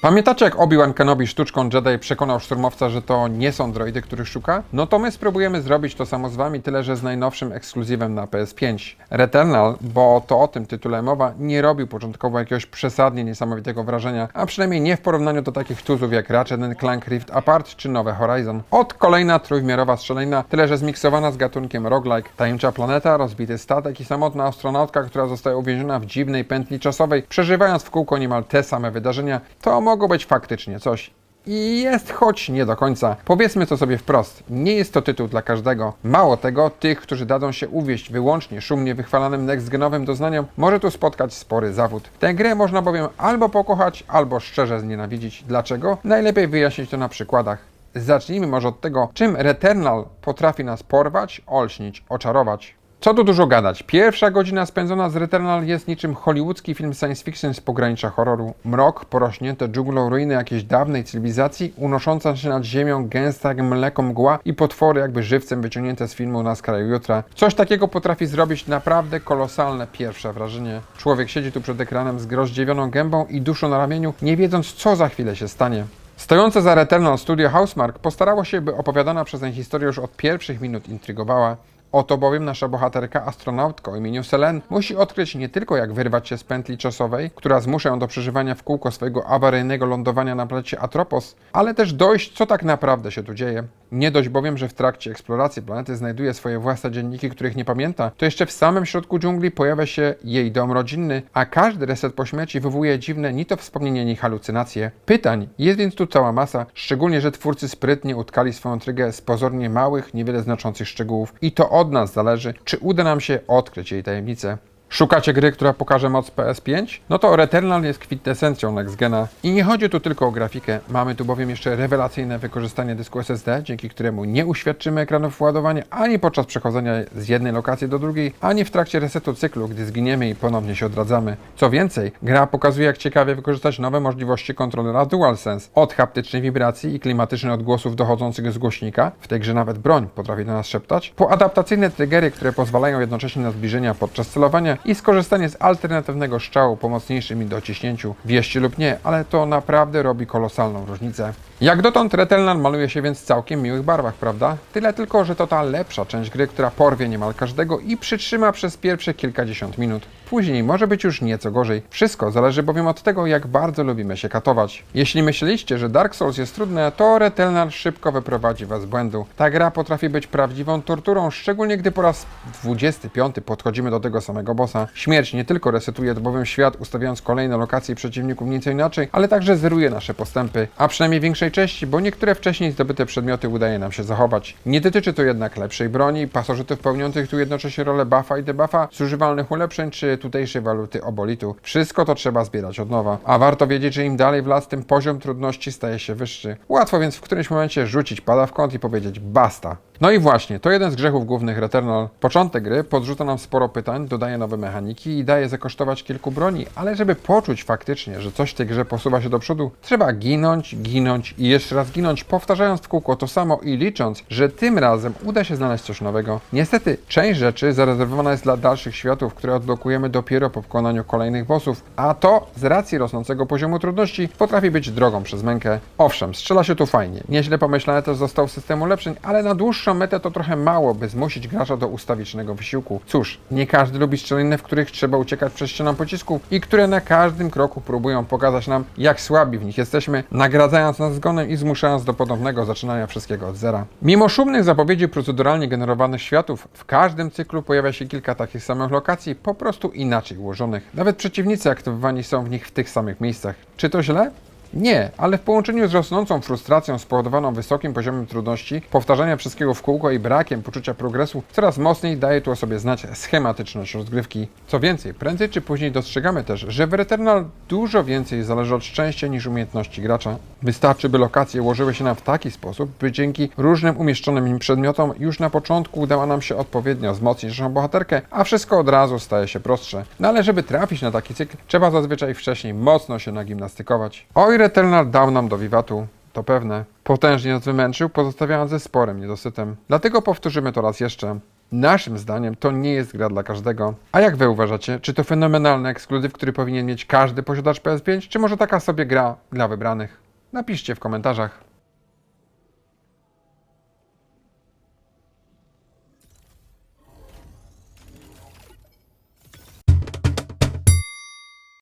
Pamiętacie jak Obi-Wan Kenobi sztuczką Jedi przekonał szturmowca, że to nie są droidy, których szuka? No to my spróbujemy zrobić to samo z wami, tyle że z najnowszym ekskluzywem na PS5. Returnal, bo to o tym tytule mowa, nie robił początkowo jakiegoś przesadnie niesamowitego wrażenia, a przynajmniej nie w porównaniu do takich tuzów jak Ratchet Clank Rift Apart czy nowe Horizon. Od kolejna trójwymiarowa strzelanina, tyle że zmiksowana z gatunkiem roguelike, tajemnicza planeta, rozbity statek i samotna astronautka, która zostaje uwięziona w dziwnej pętli czasowej, przeżywając w kółko niemal te same wydarzenia, to mogło być faktycznie coś. I jest, choć nie do końca. Powiedzmy to sobie wprost, nie jest to tytuł dla każdego. Mało tego, tych, którzy dadzą się uwieść wyłącznie szumnie wychwalanym next-genowym doznaniom, może tu spotkać spory zawód. Tę grę można bowiem albo pokochać, albo szczerze znienawidzić. Dlaczego? Najlepiej wyjaśnić to na przykładach. Zacznijmy może od tego, czym Returnal potrafi nas porwać, olśnić, oczarować. Co tu dużo gadać. Pierwsza godzina spędzona z Returnal jest niczym hollywoodzki film science fiction z pogranicza horroru. Mrok, porośnięte dżunglą ruiny jakiejś dawnej cywilizacji, unosząca się nad ziemią gęsta jak mleko mgła i potwory jakby żywcem wyciągnięte z filmu na skraju jutra. Coś takiego potrafi zrobić naprawdę kolosalne pierwsze wrażenie. Człowiek siedzi tu przed ekranem z rozdziewioną gębą i duszą na ramieniu, nie wiedząc co za chwilę się stanie. Stojące za Returnal Studio Housemark postarało się, by opowiadana przez nie historia już od pierwszych minut intrygowała. Oto bowiem nasza bohaterka, astronautka o imieniu Selen, musi odkryć nie tylko jak wyrwać się z pętli czasowej, która zmusza ją do przeżywania w kółko swojego awaryjnego lądowania na planecie Atropos, ale też dojść, co tak naprawdę się tu dzieje. Nie dość bowiem, że w trakcie eksploracji planety znajduje swoje własne dzienniki, których nie pamięta, to jeszcze w samym środku dżungli pojawia się jej dom rodzinny, a każdy reset po śmierci wywołuje dziwne ni to wspomnienie, ni halucynacje. Pytań jest więc tu cała masa, szczególnie, że twórcy sprytnie utkali swoją trygę z pozornie małych, niewiele znaczących szczegółów i to od nas zależy, czy uda nam się odkryć jej tajemnicę. Szukacie gry, która pokaże moc PS5? No to Returnal jest kwintesencją NextGena. I nie chodzi tu tylko o grafikę, mamy tu bowiem jeszcze rewelacyjne wykorzystanie dysku SSD, dzięki któremu nie uświadczymy ekranów ładowania ani podczas przechodzenia z jednej lokacji do drugiej, ani w trakcie resetu cyklu, gdy zginiemy i ponownie się odradzamy. Co więcej, gra pokazuje jak ciekawie wykorzystać nowe możliwości kontrolera DualSense. Od haptycznej wibracji i klimatycznych odgłosów dochodzących z głośnika, w tej grze nawet broń potrafi do nas szeptać, po adaptacyjne triggery, które pozwalają jednocześnie na zbliżenia podczas celowania i skorzystanie z alternatywnego strzału pomocniejszym i dociśnięciu, wieści lub nie, ale to naprawdę robi kolosalną różnicę. Jak dotąd Returnal maluje się więc w całkiem miłych barwach, prawda? Tyle tylko, że to ta lepsza część gry, która porwie niemal każdego i przytrzyma przez pierwsze kilkadziesiąt minut. Później może być już nieco gorzej. Wszystko zależy bowiem od tego, jak bardzo lubimy się katować. Jeśli myśleliście, że Dark Souls jest trudne, to Returnal szybko wyprowadzi was z błędu. Ta gra potrafi być prawdziwą torturą, szczególnie gdy po raz 25 podchodzimy do tego samego bossa. Śmierć nie tylko resetuje bowiem świat, ustawiając kolejne lokacje przeciwników nieco inaczej, ale także zeruje nasze postępy, a przynajmniej większej części, bo niektóre wcześniej zdobyte przedmioty udaje nam się zachować. Nie dotyczy to jednak lepszej broni, pasożytów pełniących tu jednocześnie rolę buffa i debuffa, zużywalnych ulepszeń czy tutejszej waluty obolitu. Wszystko to trzeba zbierać od nowa. A warto wiedzieć, że im dalej w las, tym poziom trudności staje się wyższy. Łatwo więc w którymś momencie rzucić pada w kąt i powiedzieć basta. No i właśnie, to jeden z grzechów głównych Returnal. Początek gry podrzuca nam sporo pytań, dodaje nowe mechaniki i daje zakosztować kilku broni, ale żeby poczuć faktycznie, że coś w tej grze posuwa się do przodu, trzeba ginąć, ginąć i jeszcze raz ginąć, powtarzając w kółko to samo i licząc, że tym razem uda się znaleźć coś nowego. Niestety, część rzeczy zarezerwowana jest dla dalszych światów, które odblokujemy dopiero po pokonaniu kolejnych bossów, a to z racji rosnącego poziomu trudności potrafi być drogą przez mękę. Owszem, strzela się tu fajnie, nieźle pomyślane też został system ulepszeń, ale na dłuższą metę to trochę mało, by zmusić gracza do ustawicznego wysiłku. Cóż, nie każdy lubi strzeliny, w których trzeba uciekać przez ścianę pocisków i które na każdym kroku próbują pokazać nam, jak słabi w nich jesteśmy, nagradzając nas zgonem i zmuszając do ponownego zaczynania wszystkiego od zera. Mimo szumnych zapowiedzi proceduralnie generowanych światów, w każdym cyklu pojawia się kilka takich samych lokacji, po prostu inaczej ułożonych. Nawet przeciwnicy aktywowani są w nich w tych samych miejscach. Czy to źle? Nie, ale w połączeniu z rosnącą frustracją spowodowaną wysokim poziomem trudności, powtarzania wszystkiego w kółko i brakiem poczucia progresu, coraz mocniej daje tu o sobie znać schematyczność rozgrywki. Co więcej, prędzej czy później dostrzegamy też, że w Returnal dużo więcej zależy od szczęścia niż umiejętności gracza. Wystarczy, by lokacje ułożyły się nam w taki sposób, by dzięki różnym umieszczonym w nim przedmiotom już na początku udało nam się odpowiednio wzmocnić naszą bohaterkę, a wszystko od razu staje się prostsze. No ale żeby trafić na taki cykl, trzeba zazwyczaj wcześniej mocno się nagimnastykować. Oj, Returnal dał nam do wiwatu, to pewne. Potężnie nas wymęczył, pozostawiając ze sporym niedosytem. Dlatego powtórzymy to raz jeszcze. Naszym zdaniem to nie jest gra dla każdego. A jak wy uważacie? Czy to fenomenalny ekskluzyw, który powinien mieć każdy posiadacz PS5, czy może taka sobie gra dla wybranych? Napiszcie w komentarzach.